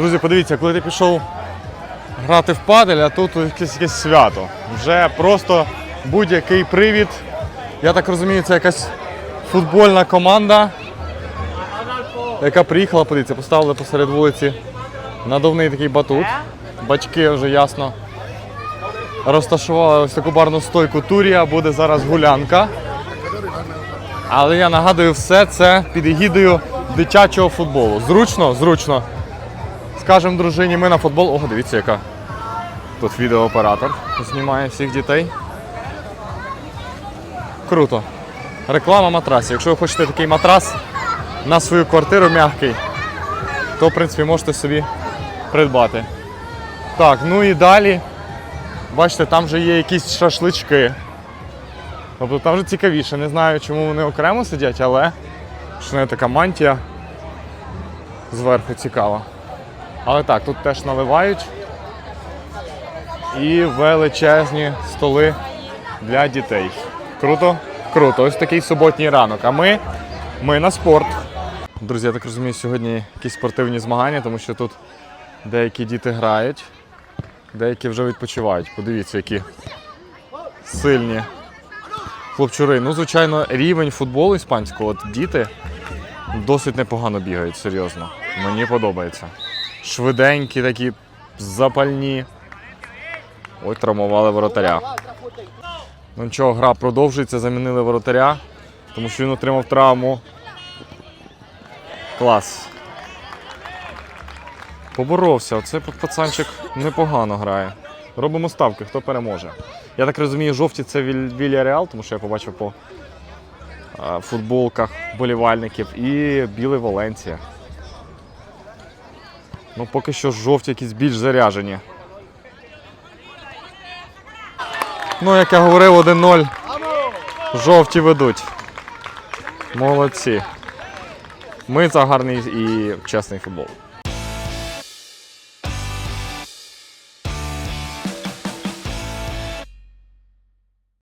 Друзі, подивіться, коли ти пішов грати в падель, а тут якесь, якесь свято. Вже просто будь-який привід. Я так розумію, це якась футбольна команда, яка приїхала, подивіться, поставили посеред вулиці надувний такий батут. Бачки вже ясно. Розташували ось таку барну стойку Турія, буде зараз гулянка. Але я нагадую, все це під егідою дитячого футболу. Зручно, зручно. Скажемо дружині, ми на футбол. Ого, дивіться, яка тут відеооператор знімає всіх дітей. Круто. Реклама матрасів. Якщо ви хочете такий матрас на свою квартиру м'який, то в принципі можете собі придбати. Так, ну і далі. Бачите, там вже є якісь шашлички. Тобто там вже цікавіше. Не знаю, чому вони окремо сидять, але що не така мантія зверху цікава. Але так, тут теж наливають. І величезні столи для дітей. Круто? Круто. Ось такий суботній ранок. А ми, ми на спорт. Друзі, я так розумію, сьогодні якісь спортивні змагання, тому що тут деякі діти грають, деякі вже відпочивають. Подивіться, які сильні хлопчури. Ну, звичайно, рівень футболу іспанського, от діти досить непогано бігають, серйозно. Мені подобається. Швиденькі, такі запальні. Ой, травмували воротаря. Ну нічого, гра продовжується, замінили воротаря, тому що він отримав травму. Клас. Поборовся, оце пацанчик непогано грає. Робимо ставки, хто переможе. Я так розумію, жовті це Віль- Вілья Реал, тому що я побачив по футболках болівальників, і білий Валенція. Ну, поки що жовті якісь більш заряжені. Ну, як я говорив, 1-0. Жовті ведуть. Молодці. Ми за гарний і чесний футбол.